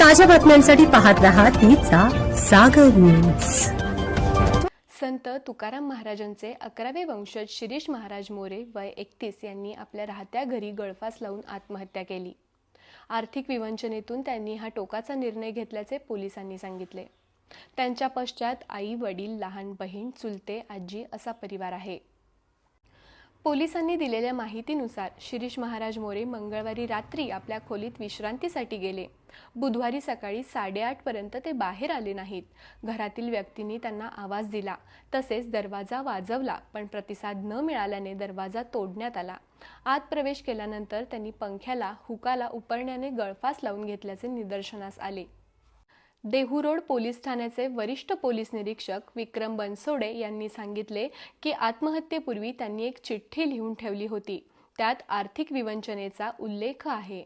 ताज्या बातम्यांसाठी पाहत रहा तिचा सागर न्यूज संत तुकाराम महाराजांचे अकरावे वंशज शिरीष महाराज मोरे वय एकतीस यांनी आपल्या राहत्या घरी गळफास लावून आत्महत्या केली. आर्थिक विवंचनेतून त्यांनी हा टोकाचा निर्णय घेतल्याचे पोलिसांनी सांगितले. त्यांच्या पश्चात आई वडील लहान बहीण चुलते आजी असा परिवार आहे. पोलिसांनी दिलेल्या माहितीनुसार शिरीष महाराज मोरे मंगळवारी रात्री आपल्या खोलीत विश्रांतीसाठी गेले. बुधवारी सकाळी साडेआठ पर्यंत ते बाहेर आले नाहीत. घरातील व्यक्तींनी त्यांना आवाज दिला. तसेच दरवाजा वाजवला पण प्रतिसाद न मिळाल्याने दरवाजा तोडण्यात आला. आत प्रवेश केल्यानंतर त्यांनी पंख्याला हुकाला उपरण्याने गळफास लावून घेतल्याचे निदर्शनास आले. देहू पोलीस ठाण्याचे वरिष्ठ पोलीस निरीक्षक विक्रम बनसोडे यांनी सांगितले की आत्महत्येपूर्वी त्यांनी एक चिठ्ठी लिहून ठेवली होती. त्यात आर्थिक विवंचनेचा उल्लेख आहे.